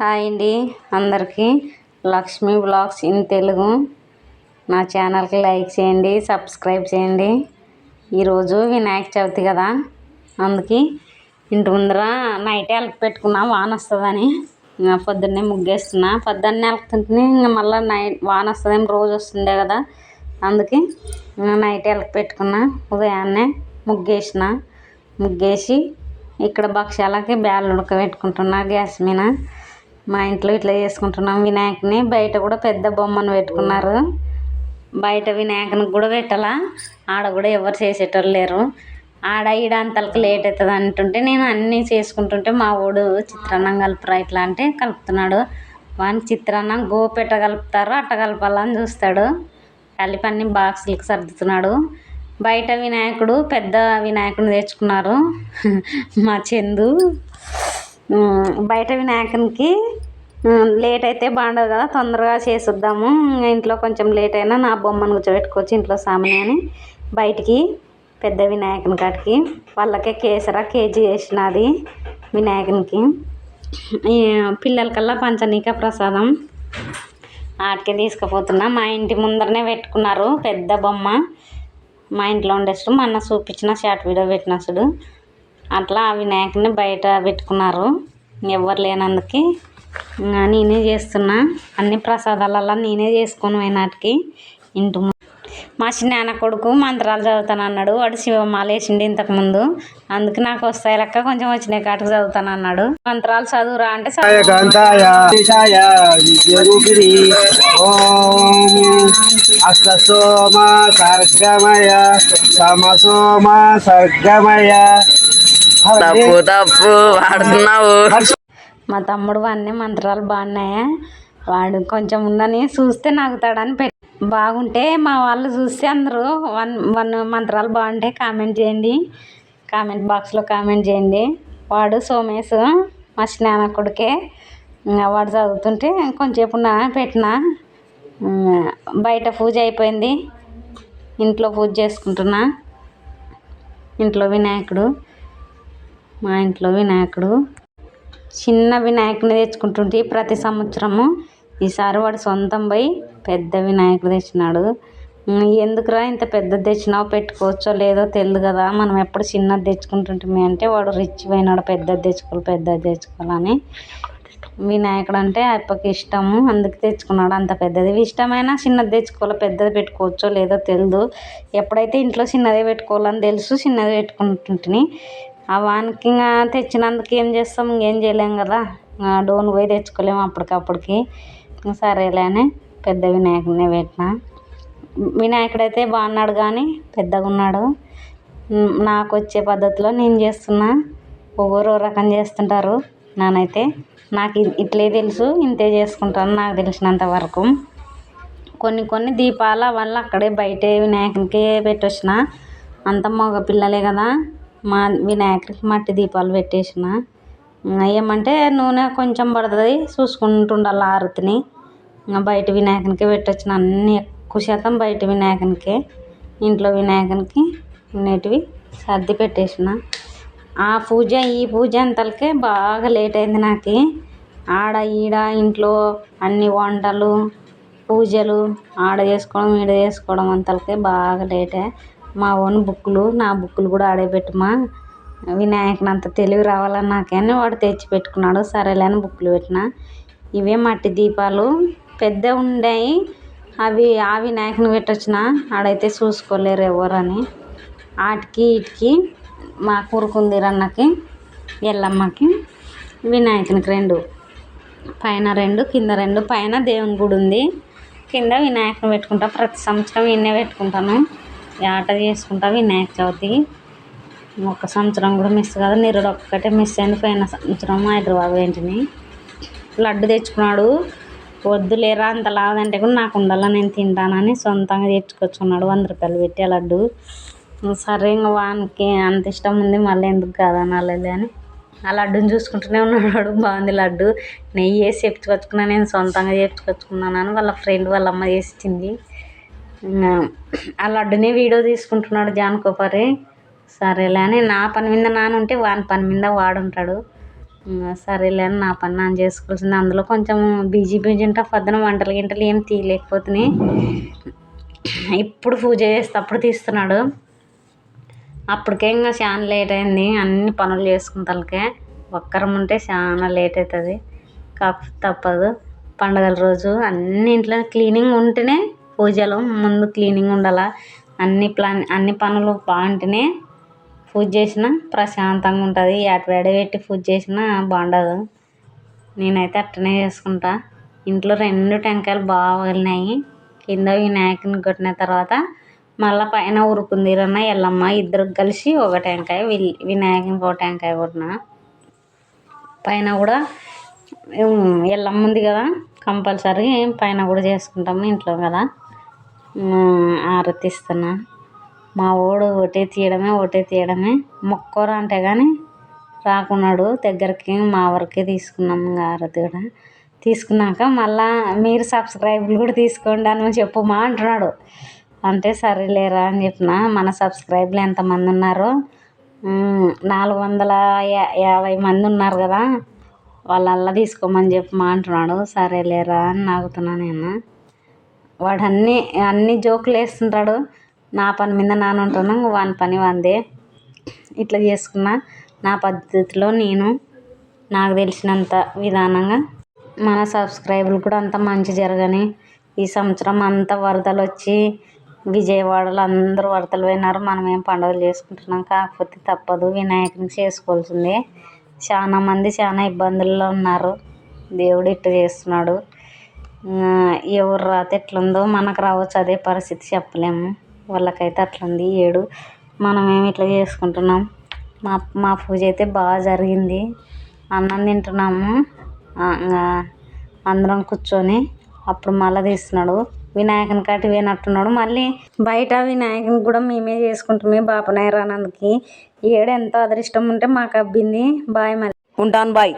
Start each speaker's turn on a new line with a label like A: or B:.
A: Hi అండి. అందరికీ Lakshmi blogs in Telugu. నా ఛానల్కి లైక్ చేయండి సబ్స్క్రైబ్ చేయండి. ఈరోజు వినాయక చవితి కదా. అందుకే ఇంటి ముందర నైట్ ఎలక పెట్టుకున్నా వాన వస్తుందని. పొద్దున్నే ముగ్గేస్తున్నా. పొద్దున్నే ఎలకుతుంటే ఇంకా మళ్ళీ నైట్ వాన వస్తుందేమో రోజు వస్తుండే కదా. అందుకే నైట్ ఎలక పెట్టుకున్నా. ఉదయాన్నే ముగ్గేసిన. ముగ్గేసి ఇక్కడ భక్ష్యాలకి బ్యాళ్ళు ఉడకబెట్టుకుంటున్నా గ్యాస్ మీద. మా ఇంట్లో ఇట్లా చేసుకుంటున్నాం. వినాయకుని బయట కూడా పెద్ద బొమ్మను పెట్టుకున్నారు. బయట వినాయకునికి కూడా పెట్టాలా? ఆడ కూడా ఎవరు చేసేటోళ్ళు లేరు. ఆడ ఈడ అంతలకు లేట్ అవుతుంది అంటుంటే నేను అన్నీ చేసుకుంటుంటే మా వాడు చిత్రాన్నం కలుపురా ఇట్లా అంటే కలుపుతున్నాడు. వానికి చిత్రాన్నం గోపెట్ట కలుపుతారు అట్ట కలపాలని చూస్తాడు. కలిపి అన్ని బాక్సులకు సర్దుతున్నాడు. బయట వినాయకుడు పెద్ద వినాయకుడిని తెచ్చుకున్నారు. మా చందు. బయట వినాయకునికి లేట్ అయితే బాగుండదు కదా తొందరగా చేసిద్దాము. ఇంట్లో కొంచెం లేట్ అయినా నా బొమ్మను కూర్చోబెట్టుకోవచ్చు ఇంట్లో సామాన్ అని. బయటికి పెద్ద వినాయకుని కాడికి. వాళ్ళకే కేసరా కేజీ వేసినది వినాయకునికి. పిల్లలకల్లా పంచనీక ప్రసాదం ఆటికే తీసుకుపోతున్నా. మా ఇంటి ముందరనే పెట్టుకున్నారు పెద్ద బొమ్మ. మా ఇంట్లో ఉండేప్పుడు మొన్న చూపించిన షార్ట్ వీడియో పెట్టినసుడు అట్లా ఆ వినాయకుడిని బయట పెట్టుకున్నారు. ఎవరు లేనందుకు. ఇంకా నేనే చేస్తున్నా. అన్ని ప్రసాదాలల్లా నేనే చేసుకుని పోయినాటికి ఇంటి మా చిన్న కొడుకు మంత్రాలు చదువుతాను అన్నాడు వాడు శివమాల వేసిండు ఇంతకుముందు. అందుకు నాకు వస్తాయి లెక్క కొంచెం వచ్చినాయి కాటికి చదువుతాను అన్నాడు మంత్రాలు చదువురా అంటే చదువు.
B: కాంతాయ నిశాయ విద్యరూపిణి సర్గమయ.
C: తప్పు తప్పు వాడుతున్నావు.
A: మా తమ్ముడు అన్ని మంత్రాలు బాగున్నాయా వాడు కొంచెం ఉండని చూస్తే నవ్వుతాడని పెట్ బాగుంటే మా వాళ్ళు చూస్తే అందరూ వన్ వన్ మంత్రాలు బాగుంటే కామెంట్ చేయండి. కామెంట్ బాక్స్లో కామెంట్ చేయండి. వాడు సోమేశ్ మా స్నాన కొడుకే. వాడు చదువుతుంటే కొంచెంసేపు ఉన్నా పెట్టిన. బయట పూజ అయిపోయింది. ఇంట్లో పూజ చేసుకుంటున్నా. ఇంట్లో వినాయకుడు. మా ఇంట్లో వినాయకుడు చిన్న వినాయకుని తెచ్చుకుంటుంటే ప్రతి సంవత్సరము ఈసారి వాడు సొంతం పోయి పెద్ద వినాయకుడు తెచ్చినాడు. ఎందుకురా ఇంత పెద్దది తెచ్చినావు? పెట్టుకోవచ్చో లేదో తెలియదు కదా. మనం ఎప్పుడు చిన్నది తెచ్చుకుంటుంటే అంటే వాడు రిచ్ పోయినాడు. పెద్దది తెచ్చుకోవాలి పెద్దది తెచ్చుకోవాలని వినాయకుడు అంటే అప్పకి ఇష్టము. అందుకు తెచ్చుకున్నాడు. అంత పెద్దది. ఇష్టమైనా చిన్నది తెచ్చుకోవాలి పెద్దది పెట్టుకోవచ్చో లేదో తెలియదు ఎప్పుడైతే ఇంట్లో చిన్నదే పెట్టుకోవాలని తెలుసు చిన్నది పెట్టుకుంటుంటిని ఆ వానికి ఇంకా తెచ్చినందుకు ఏం చేస్తాం? ఇంకేం చేయలేం కదా. ఇంకా డోన్ పోయి తెచ్చుకోలేము అప్పటికప్పటికి. సరేలే అని పెద్ద వినాయకుడినే పెట్టిన. వినాయకుడు అయితే బాగున్నాడు కానీ పెద్దగా ఉన్నాడు నాకు వచ్చే పద్ధతిలో నేను చేస్తున్నా. ఒక్కొరు రకం చేస్తుంటారు నానైతే. నాకు ఇట్లే తెలుసు ఇంతే చేసుకుంటాను నాకు తెలిసినంత వరకు. కొన్ని కొన్ని దీపాల వల్ల అక్కడే బయటే వినాయకునికే పెట్టొచ్చిన. అంత మగ పిల్లలే కదా. మా వినాయకుడికి మట్టి దీపాలు పెట్టేసిన. ఏమంటే నూనె కొంచెం పడుతుంది చూసుకుంటుండాలి ఆరతిని. బయట వినాయకునికి పెట్టొచ్చిన అన్ని ఎక్కువ శాతం బయట వినాయకునికే ఇంట్లో వినాయకునికి ఉన్నటివి సర్ది పెట్టేసిన. ఆ పూజ ఈ పూజ అంతలకే బాగా లేట్ అయింది నాకు. ఆడ ఈడ ఇంట్లో అన్ని వంటలు పూజలు ఆడ చేసుకోవడం ఈడ చేసుకోవడం అంతలకే బాగా లేటే. మా ఓన్ బుక్కులు నా బుక్కులు కూడా ఆడే పెట్టమా. వినాయకుని అంత తెలివి రావాలని నాకని వాడు తెచ్చి పెట్టుకున్నాడు సరేలే అని బుక్కులు పెట్టిన. ఇవే మట్టి దీపాలు. పెద్ద ఉండాయి అవి ఆ వినాయకుని పెట్టొచ్చిన. ఆడైతే చూసుకోలేరు ఎవరని. వాటికి ఇటుకి మా కూరుకుందిరన్నకి ఎల్లమ్మకి వినాయకునికి రెండు. పైన రెండు కింద రెండు. పైన దేవుని గుడి ఉంది కింద వినాయకుని పెట్టుకుంటా. ప్రతి సంవత్సరం ఈయనే పెట్టుకుంటాను. ఆట చేసుకుంటా వినాయక చవితి. ఒక సంవత్సరం కూడా మిస్ కాదు నిరుడు ఒక్కటే మిస్ అయింది. పోయిన సంవత్సరం హైదరాబాద్ ఏంటిని లడ్డు తెచ్చుకున్నాడు. వద్దులేరా అంత లాదంటే కూడా నాకు ఉండాలా నేను తింటానని సొంతంగా తెచ్చుకొచ్చుకున్నాడు. వంద రూపాయలు పెట్టి ఆ లడ్డు సరే ఇంకా వానికి అంత ఇష్టం ఉంది మళ్ళీ ఎందుకు కాదనాలి అని ఆ లడ్డుని చూసుకుంటూనే ఉన్నాడు బాగుంది లడ్డు. నెయ్యి వేసి చెప్పుకొచ్చుకున్నా నేను సొంతంగా చెప్పుకొచ్చుకున్నాను వాళ్ళ ఫ్రెండ్ వాళ్ళ అమ్మ చేసి ఇచ్చింది ఆ లడ్డుని వీడియో తీసుకుంటున్నాడు జానకోపరి సరేలే అని నా పని మీద నాన్న ఉంటే వాని పని మీద వాడు ఉంటాడు సరేలే అని నా పని నేను చేసుకోవాల్సింది. అందులో కొంచెం బిజీ బిజీ ఉంటా పొద్దున వంటలు గింటలు ఏం తీయలేకపోతున్నాయి ఇప్పుడు పూజ చేస్తే అప్పుడు తీస్తున్నాడు. అప్పటికే ఇంకా చాలా లేట్ అయింది. అన్ని పనులు చేసుకుంటాకే ఒక్కరం ఉంటే చాలా లేట్ అవుతుంది. కాకపోతే తప్పదు. పండగల రోజు అన్ని ఇంట్లో క్లీనింగ్ ఉంటేనే పూజలు ముందు క్లీనింగ్ ఉండాలా? అన్ని ప్లాన్ అన్ని పనులు బాగుంటేనే పూజ చేసిన ప్రశాంతంగా ఉంటుంది. వేడి పెట్టి పూజ చేసినా బాగుండదు. నేనైతే అట్టనే చేసుకుంటా. ఇంట్లో రెండు టెంకాయలు బాగా వదిలినాయి కింద వినాయకుని కొట్టిన తర్వాత మళ్ళీ పైన ఉరుకుందిరన్న ఎల్లమ్మ. ఇద్దరు కలిసి ఒక టెంకాయ వినాయకునికి ఒక టెంకాయ కొట్టిన. పైన కూడా ఎల్లమ్మ ఉంది కదా కంపల్సరీ పైన కూడా చేసుకుంటాము ఇంట్లో కదా. ఉమ్, ఆరతి మా వాడు ఒకటే తీయడమే ఒకటే తీయడమే. మొక్కరా అంటే కానీ రాకున్నాడు దగ్గరికి మా వరకే తీసుకున్నాం ఇంకా ఆరతి కూడా. తీసుకున్నాక మళ్ళా మీరు సబ్స్క్రైబులు కూడా తీసుకోండి అని చెప్పుమా అంటున్నాడు. అంటే సరేలేరా అని చెప్పిన మన సబ్స్క్రైబ్లు ఎంతమంది ఉన్నారో నాలుగు వందల యా- యాభై మంది ఉన్నారు కదా వాళ్ళల్లా తీసుకోమని చెప్పమా అంటున్నాడు. సరేలేరా అని నాగుతున్నా నేను. వాడు అన్ని అన్ని జోకులు వేస్తుంటాడు. నా పని మీద నాన్న ఉంటున్నా వాని పని వందే ఇట్లా చేసుకున్నా. నా పద్ధతిలో నేను నాకు తెలిసినంత విధానంగా మన సబ్స్క్రైబర్లు కూడా అంత మంచి జరగని. ఈ సంవత్సరం అంతా వరదలు వచ్చి విజయవాడలో అందరూ వరదలు పోయినారు. మనం ఏం పండుగలు చేసుకుంటున్నాం. కాకపోతే తప్పదు. వినాయకుని చేసుకోవాల్సిందే. చాలా మంది చాలా ఇబ్బందుల్లో ఉన్నారు. దేవుడు ఇట్ట చేస్తున్నాడు. ఎవరు రాత ఎట్లుందో మనకు రావచ్చు అదే పరిస్థితి చెప్పలేము. వాళ్ళకైతే అట్లుంది ఏడు. మనమేమి ఇట్లా చేసుకుంటున్నాం? మా మా పూజ అయితే బాగా జరిగింది. అన్నం తింటున్నాము. అందరం కూర్చొని అప్పుడు మళ్ళీ తీస్తున్నాడు. వినాయకుని కాటి పోయినట్టున్నాడు. మళ్ళీ బయట వినాయకుని కూడా మేమే చేసుకుంటామే బాపనాయరానందుకి ఏడు ఎంత అదృష్టం ఉంటే మాకు అబ్బింది. బాయ్ మళ్ళీ
C: ఉంటాను బాయ్.